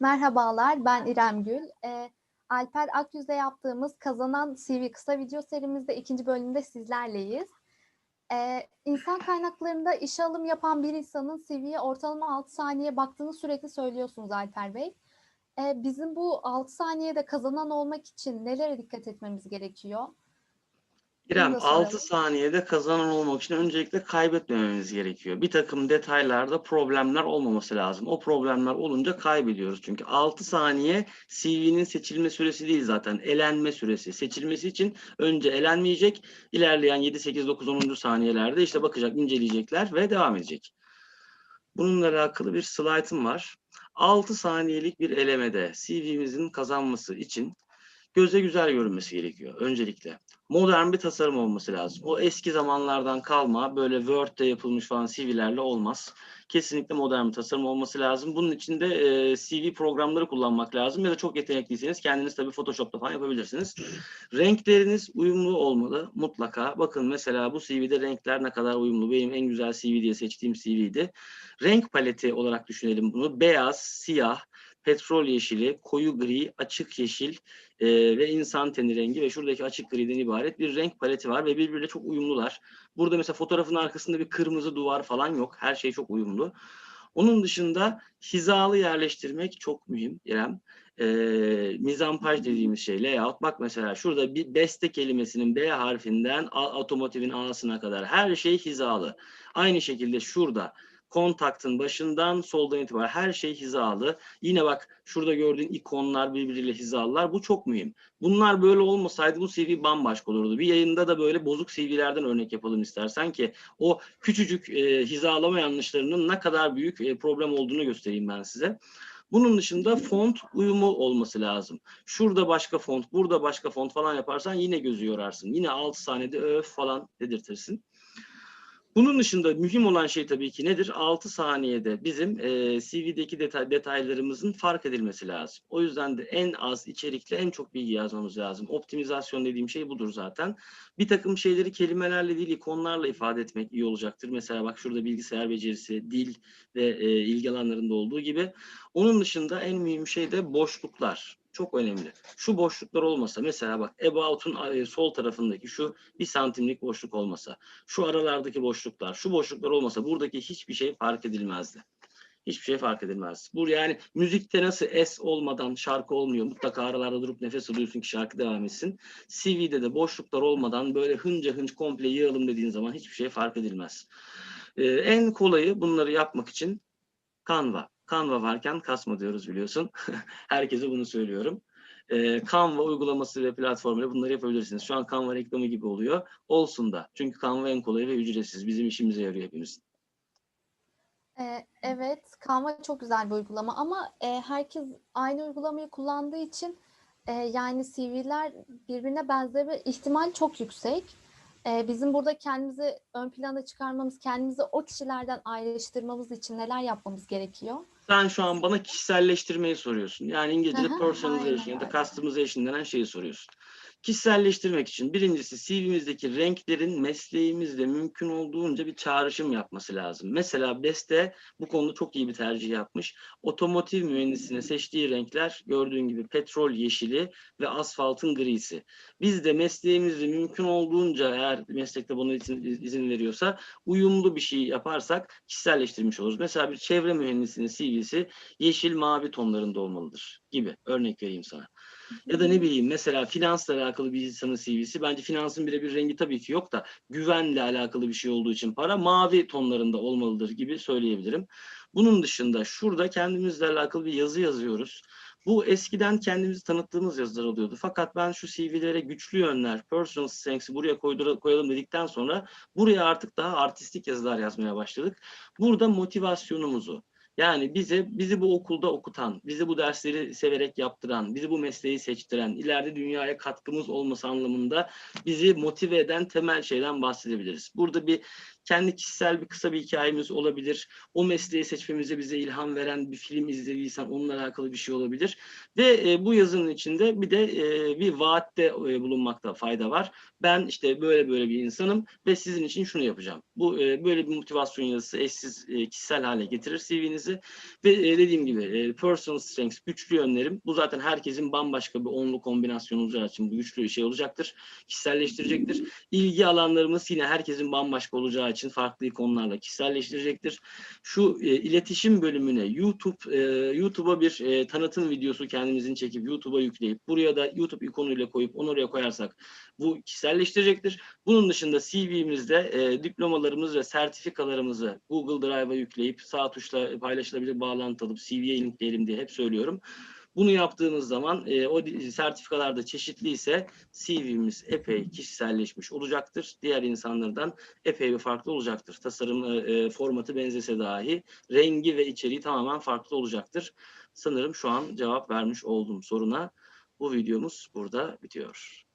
Merhabalar, ben İrem Gül. Ee, Alper Akyüz'le yaptığımız Kazanan CV kısa video serimizde ikinci bölümde sizlerleyiz. Ee, insan kaynaklarında işe alım yapan bir insanın CV'ye ortalama 6 saniye baktığını sürekli söylüyorsunuz Alper Bey. Ee, bizim bu 6 saniyede kazanan olmak için nelere dikkat etmemiz gerekiyor? İrem da soralım. 6 saniyede kazanan olmak için öncelikle kaybetmememiz gerekiyor. Bir takım detaylarda problemler olmaması lazım. O problemler olunca kaybediyoruz. Çünkü 6 saniye CV'nin seçilme süresi değil zaten. Elenme süresi. Seçilmesi için önce elenmeyecek. İlerleyen 7, 8, 9, 10. saniyelerde işte bakacak, inceleyecekler ve devam edecek. Bununla alakalı bir slaytım var. 6 saniyelik bir elemede CV'mizin kazanması için göze güzel görünmesi gerekiyor öncelikle. Modern bir tasarım olması lazım. O eski zamanlardan kalma böyle Word'de yapılmış falan CV'lerle olmaz. Kesinlikle modern bir tasarım olması lazım. Bunun için de e, CV programları kullanmak lazım ya da çok yetenekliyseniz kendiniz tabii Photoshop'ta falan yapabilirsiniz. Renkleriniz uyumlu olmalı mutlaka. Bakın mesela bu CV'de renkler ne kadar uyumlu. Benim en güzel CV diye seçtiğim CV'ydi. Renk paleti olarak düşünelim bunu. Beyaz, siyah, petrol yeşili, koyu gri, açık yeşil e, ve insan teni rengi ve şuradaki açık griden ibaret bir renk paleti var ve birbiriyle çok uyumlular. Burada mesela fotoğrafın arkasında bir kırmızı duvar falan yok. Her şey çok uyumlu. Onun dışında hizalı yerleştirmek çok mühim İrem. E, mizampaj dediğimiz şey layout. Bak mesela şurada bir beste kelimesinin B harfinden A- otomotivin A'sına kadar her şey hizalı. Aynı şekilde şurada kontaktın başından soldan itibaren her şey hizalı. Yine bak şurada gördüğün ikonlar birbiriyle hizalılar. Bu çok mühim. Bunlar böyle olmasaydı bu CV bambaşka olurdu. Bir yayında da böyle bozuk CV'lerden örnek yapalım istersen ki o küçücük e, hizalama yanlışlarının ne kadar büyük e, problem olduğunu göstereyim ben size. Bunun dışında font uyumu olması lazım. Şurada başka font, burada başka font falan yaparsan yine gözü yorarsın. Yine 6 saniyede öf falan dedirtirsin. Bunun dışında mühim olan şey tabii ki nedir? 6 saniyede bizim e, CV'deki detay, detaylarımızın fark edilmesi lazım. O yüzden de en az içerikle en çok bilgi yazmamız lazım. Optimizasyon dediğim şey budur zaten. Bir takım şeyleri kelimelerle değil ikonlarla ifade etmek iyi olacaktır. Mesela bak şurada bilgisayar becerisi, dil ve e, ilgi alanlarında olduğu gibi. Onun dışında en mühim şey de boşluklar. Çok önemli. Şu boşluklar olmasa mesela bak about'un e, sol tarafındaki şu bir santimlik boşluk olmasa, şu aralardaki boşluklar, şu boşluklar olmasa buradaki hiçbir şey fark edilmezdi. Hiçbir şey fark edilmez. Bu yani müzikte nasıl es olmadan şarkı olmuyor. Mutlaka aralarda durup nefes alıyorsun ki şarkı devam etsin. CV'de de boşluklar olmadan böyle hınca hınç komple yığalım dediğin zaman hiçbir şey fark edilmez. Ee, en kolayı bunları yapmak için Canva. Canva varken kasma diyoruz biliyorsun. Herkese bunu söylüyorum. Ee, Canva uygulaması ve platformuyla bunları yapabilirsiniz. Şu an Canva reklamı gibi oluyor. Olsun da. Çünkü Canva en kolayı ve ücretsiz. Bizim işimize yarıyor hepimizin. Ee, evet, Canva çok güzel bir uygulama ama e, herkes aynı uygulamayı kullandığı için e, yani CV'ler birbirine benzeme ihtimal çok yüksek. E, bizim burada kendimizi ön plana çıkarmamız, kendimizi o kişilerden ayrıştırmamız için neler yapmamız gerekiyor? Sen şu an bana kişiselleştirmeyi soruyorsun. Yani İngilizce'de Aha, personalization ya da aynen. customization denen şeyi soruyorsun. Kişiselleştirmek için birincisi CV'mizdeki renklerin mesleğimizle mümkün olduğunca bir çağrışım yapması lazım. Mesela Beste bu konuda çok iyi bir tercih yapmış. Otomotiv mühendisine seçtiği renkler gördüğün gibi petrol yeşili ve asfaltın grisi. Biz de mesleğimizle mümkün olduğunca eğer meslekte buna izin, izin veriyorsa uyumlu bir şey yaparsak kişiselleştirmiş oluruz. Mesela bir çevre mühendisinin CV'si yeşil mavi tonlarında olmalıdır gibi örnek vereyim sana. Ya da ne bileyim mesela finansla alakalı bir insanın CV'si bence finansın birebir rengi tabii ki yok da güvenle alakalı bir şey olduğu için para mavi tonlarında olmalıdır gibi söyleyebilirim. Bunun dışında şurada kendimizle alakalı bir yazı yazıyoruz. Bu eskiden kendimizi tanıttığımız yazılar oluyordu. Fakat ben şu CV'lere güçlü yönler, personal strengths'i buraya koyalım dedikten sonra buraya artık daha artistik yazılar yazmaya başladık. Burada motivasyonumuzu, yani bize bizi bu okulda okutan, bizi bu dersleri severek yaptıran, bizi bu mesleği seçtiren, ileride dünyaya katkımız olması anlamında bizi motive eden temel şeyden bahsedebiliriz. Burada bir kendi kişisel bir kısa bir hikayemiz olabilir. O mesleği seçmemize bize ilham veren bir film izlediysen onunla alakalı bir şey olabilir. Ve e, bu yazının içinde bir de e, bir vaatte e, bulunmakta fayda var. Ben işte böyle böyle bir insanım ve sizin için şunu yapacağım. Bu e, böyle bir motivasyon yazısı eşsiz e, kişisel hale getirir CV'nizi ve e, dediğim gibi e, personal strengths güçlü yönlerim. Bu zaten herkesin bambaşka bir onlu kombinasyonu olacağı için bu güçlü şey olacaktır. Kişiselleştirecektir. İlgi alanlarımız yine herkesin bambaşka olacağı için farklı konularla kişiselleştirecektir. Şu e, iletişim bölümüne YouTube e, YouTube'a bir e, tanıtım videosu kendimizin çekip YouTube'a yükleyip buraya da YouTube ikonuyla koyup onu oraya koyarsak bu kişiselleştirecektir. Bunun dışında CV'mizde e, diplomalarımız ve sertifikalarımızı Google Drive'a yükleyip sağ tuşla paylaşılabilir bağlantı alıp CV'ye linkleyelim diye hep söylüyorum. Bunu yaptığımız zaman e, o di- sertifikalar da çeşitliyse CV'miz epey kişiselleşmiş olacaktır. Diğer insanlardan epey bir farklı olacaktır. Tasarım e, e, formatı benzese dahi rengi ve içeriği tamamen farklı olacaktır. Sanırım şu an cevap vermiş oldum soruna. Bu videomuz burada bitiyor.